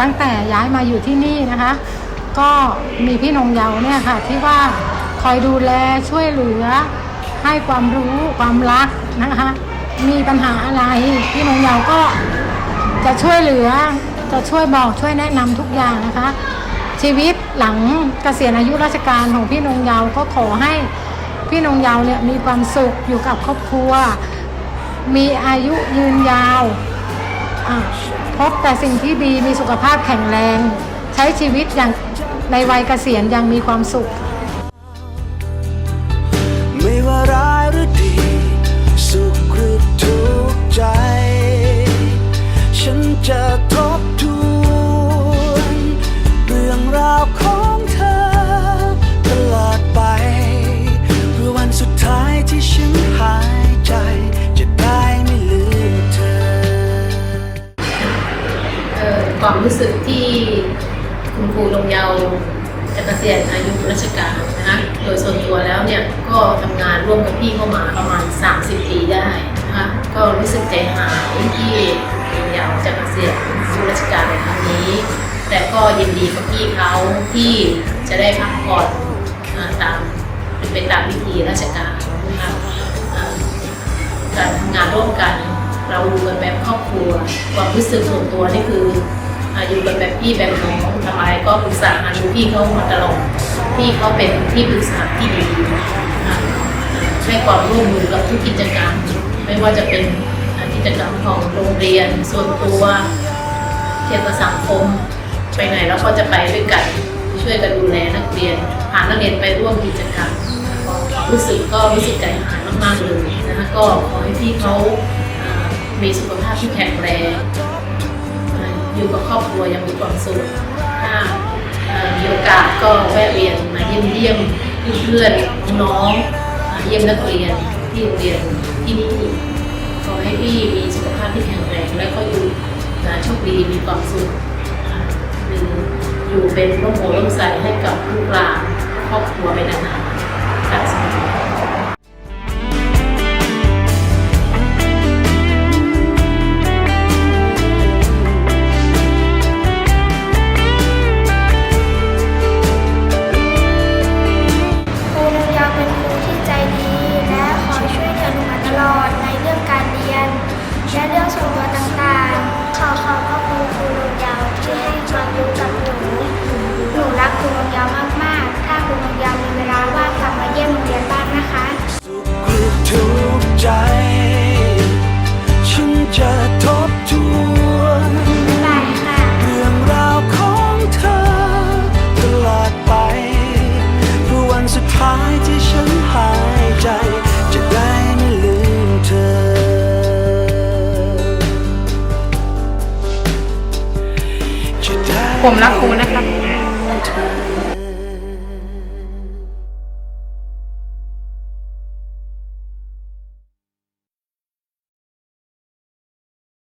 ตั้งแต่ย้ายมาอยู่ที่นี่นะคะ ก็มีพี่นงเยาเนี่ยค่ะที่ว่าคอยดูแลช่วยเหลือ ให้ความรู้ความรักนะคะ มีปัญหาอะไรพี่นงเยาก็จะช่วยเหลือจะช่วยบอกช่วยแนะนำทุกอย่างนะคะ ชีวิตหลังเกษียณอายุราชการของพี่นงเยาก็ขอให้พี่นงเยาเนี่ยมีความสุขอยู่กับครอบครัว มีอายุยืนยาวอะ พบแต่สิ่งที่ดีมีสุขภาพแข็งแรง ใช้ชีวิตอย่างในวัยเกษียณยังมีความสุข ไม่ว่าร้ายหรือดี สุขหรือทุกข์ใจ ฉันจะทบทวนเรื่องราวของ ความรู้สึกที่คุณครูลงเยาว์จะเกษียณอายุราชการนะคะโดยส่วนตัวแล้วเนี่ยก็ทำงานร่วมกับพี่เข้ามาประมาณ 30 ปีได้นะคะก็รู้สึกใจหายที่ลงเยาว์จะเกษียณอายุราชการในครั้งนี้ แต่ก็ยินดีกับพี่เขาที่จะได้พักผ่อนตามเป็นไปตามวิธีราชการนะคะการทำงานร่วมกันเราอยู่กันแบบครอบครัว ความรู้สึกส่วนตัวนี่คือ อ่าอยู่กันแบบพี่แบบน้องทำอะไรก็ปรึกษาหาดูพี่เขามาตลอดพี่เขาเป็นที่ปรึกษาที่ดีให้ความร่วมมือกับทุกกิจกรรม ไม่ว่าจะเป็นกิจกรรมของโรงเรียนส่วนตัวเกี่ยวกับสังคมไปไหนเราก็จะไปด้วยกันช่วยกันดูแลนักเรียนพานักเรียนไปร่วมกิจกรรมรู้สึกก็รู้สึกใจหายมากๆเลยนะคะก็ขอให้พี่เขามีสุขภาพที่แข็งแรง อยู่กับครอบครัวยังมีความสุขถ้าอ่ามีโอกาสก็แวะเวียนมาเยี่ยมเยี่ยมเพื่อนน้องเยี่ยมนักเรียนที่โรงเรียนที่นี่ขอให้พี่มีสุขภาพที่แข็งแรงและก็อยู่อ่าโชคดีมีความสุขอ่าหรืออยู่เป็นร่มโพร่มใสให้กับลูกหลานครอบครัวไปนาน ผมรักคุณนะครับ